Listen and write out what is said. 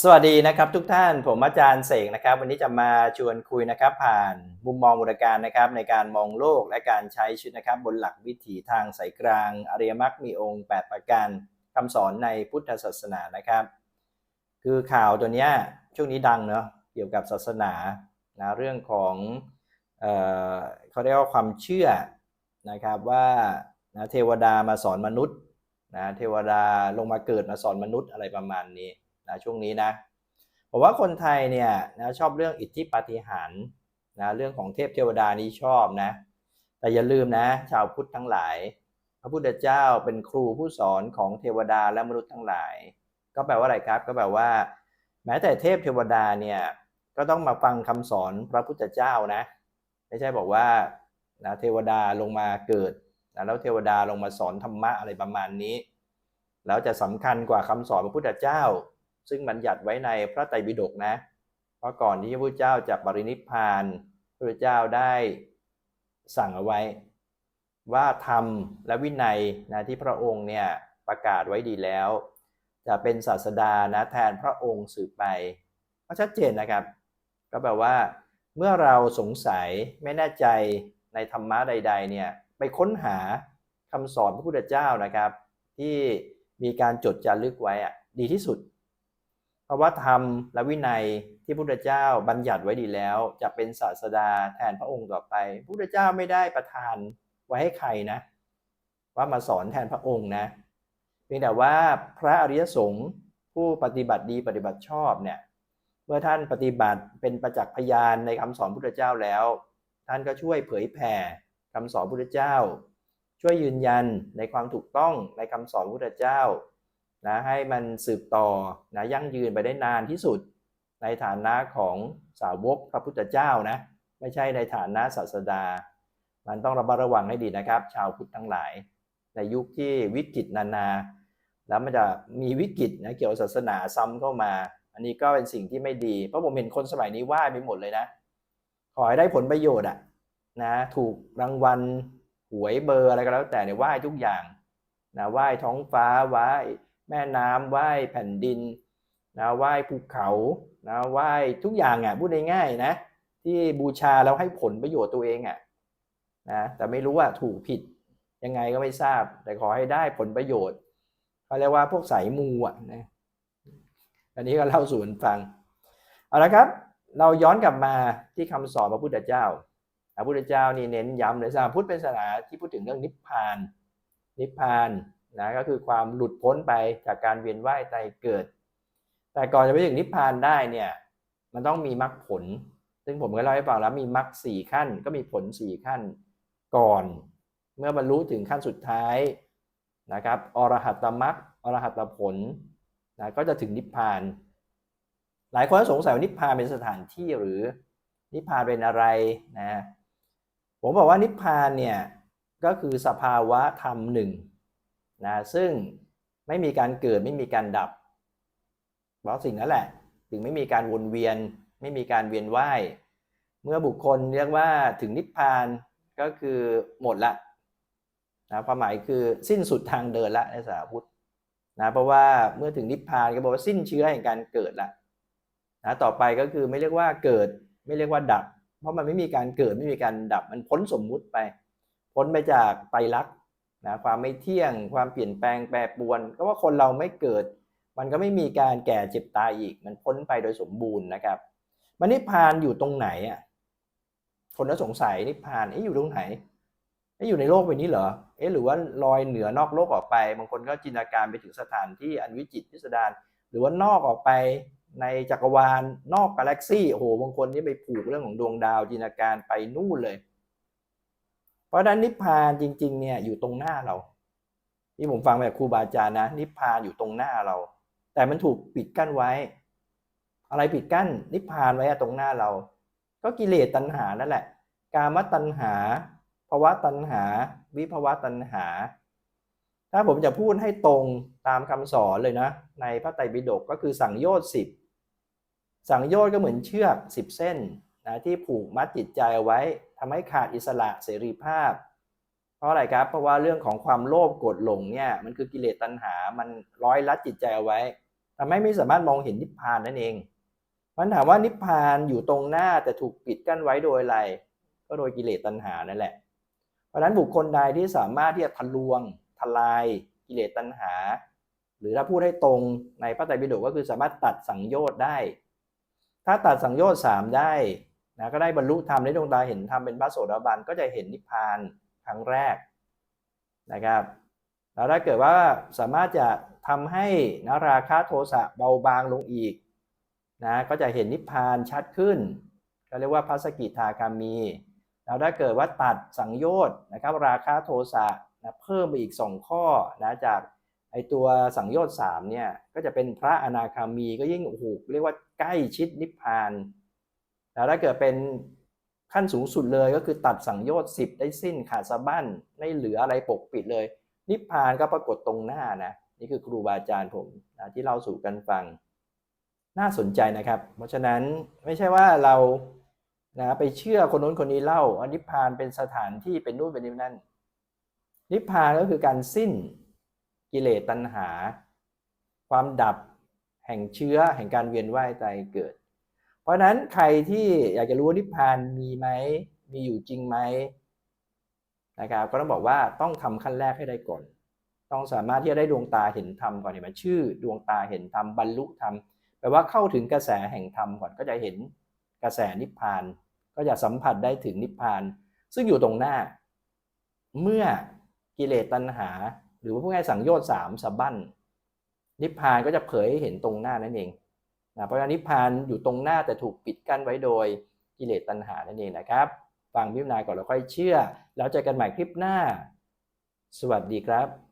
สวัสดีนะครับทุกท่านผมอาจารย์เสกนะครับ วันนี้จะมาชวนคุยนะครับ ผ่านมุมมองบุรการนะครับ ในการมองโลกและการใช้ชีวิตนะครับ บนหลักวิถีทางสายกลาง อริยมรรคมีองค์ 8 ประการคำสอนในพุทธศาสนานะครับ คือข่าวตัวเนี้ยช่วงนี้ดังเนาะเกี่ยวกับศาสนานะเรื่องของเอ่อเขาเรียกว่าความเชื่อนะครับว่านะเทวดามาสอนมนุษย์นะเทวดาลงมาเกิดมาสอนมนุษย์อะไรประมาณนี้ นะช่วงนี้นะผมว่าคนไทยเนี่ยนะชอบเรื่องอิทธิปาฏิหาริย์นะเรื่องของเทพเทวดานี้ชอบนะ แต่อย่าลืมนะ ชาวพุทธทั้งหลาย พระพุทธเจ้าเป็นครูผู้สอนของเทวดาและมนุษย์ทั้งหลาย ก็แปลว่าอะไรครับ ก็แปลว่า แม้แต่เทพเทวดาเนี่ยก็ต้องมาฟังคำสอนพระพุทธเจ้านะ ไม่ใช่บอกว่านะเทวดาลงมาเกิดนะแล้วเทวดาลงมาสอนธรรมะอะไรประมาณนี้ แล้วจะสำคัญกว่าคำสอนพระพุทธเจ้า ซึ่งบัญญัติไว้ในพระไตรปิฎกนะ เพราะก่อนที่พระพุทธเจ้าจะปรินิพพานพระพุทธเจ้าได้สั่งเอาไว้ ว่าธรรมและวินัยนะที่พระองค์เนี่ยประกาศไว้ดีแล้ว จะเป็นศาสดานะแทนพระองค์สืบไปก็ชัดเจนนะครับ ก็แปลว่า เมื่อเราสงสัยไม่แน่ใจในธรรมะใด ๆ เนี่ยไปค้นหาคำสอนพระพุทธเจ้านะครับ ที่มีการจดจารึกไว้อะดีที่สุด เพราะว่าธรรมและวินัยที่พระพุทธเจ้าบัญญัติไว้ดีแล้ว จะเป็นศาสดาแทนพระองค์ต่อไปพระพุทธเจ้าไม่ได้ประทานไว้ให้ใครนะ ว่ามาสอนแทนพระองค์นะเพียงแต่ว่าพระอริยสงฆ์ผู้ปฏิบัติดีปฏิบัติชอบเนี่ยเมื่อท่านปฏิบัติเป็นประจักษ์พยานในคำสอนพุทธเจ้าแล้ว ท่านก็ช่วยเผยแผ่คำสอนพุทธเจ้า ช่วยยืนยันในความถูกต้องในคำสอนพุทธเจ้า นะให้มันสืบต่อนะยั่งยืนไปได้นานที่สุด ในฐานะของสาวกพระพุทธเจ้านะไม่ใช่ในฐานะศาสดา มันต้องระมัดระวังให้ดีนะครับ ชาวพุทธทั้งหลาย ในยุคที่วิกฤตนานา แล้วมันจะมีวิกฤตนะเกี่ยวกับศาสนาซ้ำเข้ามา อันนี้ก็เป็นสิ่งที่ไม่ดี เพราะผมเห็นคนสมัยนี้ไหว้ไปหมดเลยนะ ขอให้ได้ผลประโยชน์อะนะถูกรางวัลหวยเบอร์อะไรก็แล้วแต่เนี่ยไหว้ทุกอย่างนะไหว้ท้องฟ้าไหว้ แม่น้ำไหว้แผ่นดินนะไหว้ภูเขานะไหว้ทุกอย่างอะพูดง่ายๆนะ ที่บูชาแล้วให้ผลประโยชน์ตัวเองอะนะแต่ไม่รู้ว่าถูกผิดยังไงก็ไม่ทราบ แต่ขอให้ได้ผลประโยชน์เขาเรียกว่าพวกสายมูอะนะอันนี้ก็เล่าสู่กันฟังเอาละครับ เราย้อนกลับมาที่คำสอนพระพุทธเจ้าพระพุทธเจ้านี่เน้นย้ำเลยสาพุทธเป็นศาสนาที่พูดถึงเรื่องนิพพาน นิพพาน นะก็คือความหลุดพ้นไปจากการเวียนว่ายตายเกิด แต่ก่อนจะไปถึงนิพพานได้เนี่ยมันต้องมีมรรคผล ซึ่งผมก็เล่าให้ฟังแล้วมีมรรคสี่ขั้น ก็มีผลสี่ขั้นก่อน เมื่อบรรลุถึงขั้นสุดท้ายนะครับอรหัตตมรรคอรหัตตผลนะก็จะถึงนิพพาน หลายคนสงสัยว่านิพพานเป็นสถานที่หรือนิพพานเป็นอะไรนะผมบอกว่านิพพานเนี่ยก็คือสภาวะธรรมหนึ่ง นะซึ่งไม่มีการเกิดไม่มีการดับ เพราะสิ่งนั้นแหละ ถึงไม่มีการวนเวียน ไม่มีการเวียนว่ายเมื่อบุคคลเรียกว่าถึงนิพพานก็คือหมดละนะความหมายคือสิ้นสุดทางเดินละในศาสาพุทธนะเพราะว่าเมื่อถึงนิพพานก็บอกว่าสิ้นเชื้อแห่งการเกิดละนะต่อไปก็คือไม่เรียกว่าเกิด ไม่เรียกว่าดับ เพราะมันไม่มีการเกิดไม่มีการดับมันพ้นสมมุติไป พ้นไปจากไตรลักษณ์ นะความไม่เที่ยง ความเปลี่ยนแปลงแปรปรวน ก็ว่าคนเราไม่เกิด มันก็ไม่มีการแก่เจ็บตายอีก มันพ้นไปโดยสมบูรณ์นะครับ มันนิพพานอยู่ตรงไหนอะคนก็สงสัยนิพพานเอ๊ะอยู่ตรงไหนเอ๊ะอยู่ในโลกใบนี้เหรอเอ๊ะหรือว่าลอยเหนือนอกโลกออกไป บางคนก็จินตนาการไปถึงสถานที่อันวิจิตรพิสดารหรือว่านอกออกไปในจักรวาลนอกกาแล็กซี่โอ้โหบางคนนี่ไปผูกเรื่องของดวงดาวจินตนาการไปนู่นเลย เพราะนั้นนิพพานจริง ๆ เนี่ยอยู่ตรงหน้าเรา ที่ผมฟังแบบครูบาอาจารย์นะ นิพพานอยู่ตรงหน้าเรา แต่มันถูกปิดกั้นไว้ อะไรปิดกั้นนิพพานไว้ตรงหน้าเรา ก็กิเลสตัณหานั่นแหละ กามตัณหาภวะตัณหา วิภวะตัณหา ถ้าผมจะพูดให้ตรงตามคำสอนเลยนะ ในพระไตรปิฎกก็คือสั่งโยชน์สิบสั่งโยชน์ก็เหมือนเชือกสิบเส้น นะที่ผูกมัดจิตใจไว้ทำให้ขาดอิสระเสรีภาพ เพราะอะไรครับ เพราะว่าเรื่องของความโลภโกรธหลงเนี่ยมันคือกิเลสตัณหา มันร้อยลัดจิตใจเอาไว้ททำให้ไม่สามารถมองเห็นนิพพานนั่นเอง มันถามว่านิพพานอยู่ตรงหน้าแต่ถูกปิดกั้นไว้โดยอะไร ก็โดยกิเลสตัณหานั่นแหละ เพราะฉะนั้นบุคคลใดที่สามารถที่จะทะลวง ทลาย กิเลสตัณหา หรือถ้าพูดให้ตรงในพระไตรปิฎกก็คือสามารถตัดสังโยชน์ได้ ถ้าตัดสังโยชน์สามได้ นะก็ได้บรรลุธรรมได้ดวงตาเห็นธรรมเป็นพระโสดาบันก็จะเห็นนิพพานครั้งแรกนะครับแล้วถ้าเกิดว่าสามารถจะทำให้นะราคะโทสะเบาบางลงอีกนะก็จะเห็นนิพพานชัดขึ้นก็เรียกว่าพระสกิทาคามี แล้วถ้าเกิดว่าตัดสังโยชน์นะครับราคะโทสะนะเพิ่มไปอีก 2 ข้อนะจากไอตัวสังโยชน์3เนี่ยก็จะเป็นพระอนาคามีก็ยิ่งโอ้โหเรียกว่าใกล้ชิดนิพพาน แล้วถ้าเกิดเป็นขั้นสูงสุดเลยก็คือตัดสังโยชน์10ได้สิ้นขาดสะบั้นไม่เหลืออะไรปกปิดเลย นิพพานก็ปรากฏตรงหน้านะนี่คือครูบาอาจารย์ผมนะที่เล่าสู่กันฟัง น่าสนใจนะครับ เพราะฉะนั้นไม่ใช่ว่าเรานะไปเชื่อคนนู้นคนนี้เล่าว่านิพพานเป็นสถานที่เป็นนู่นเป็นนี่นั่นนิพพานก็คือการสิ้นกิเลสตัณหา ความดับแห่งเชื้อแห่งการเวียนว่ายตายเกิด เพราะฉะนั้นใครที่อยากจะรู้ว่านิพพานมีไหมมีอยู่จริงไหมนะครับก็ต้องบอกว่าต้องทำขั้นแรกให้ได้ก่อน ต้องสามารถที่จะได้ดวงตาเห็นธรรมก่อนเห็นไหมชื่อ ดวงตาเห็นธรรมบรรลุธรรมแปลว่าเข้าถึงกระแสแห่งธรรมก่อนก็จะเห็นกระแสนิพพาน ก็จะสัมผัสได้ถึงนิพพาน ซึ่งอยู่ตรงหน้า เมื่อกิเลสตัณหา หรือว่าพวกง่ายสังโยชน์สามสะบั้นนิพพานก็จะเผยให้เห็นตรงหน้านั่นเอง นะเพราะฉะนั้นนิพพานอยู่ตรงหน้าแต่ถูกปิดกั้นไว้โดยกิเลสตัณหานั่นเองนะครับ ฟังพิจารณาก่อนแล้วค่อยเชื่อ แล้วเจอกันใหม่คลิปหน้า สวัสดีครับ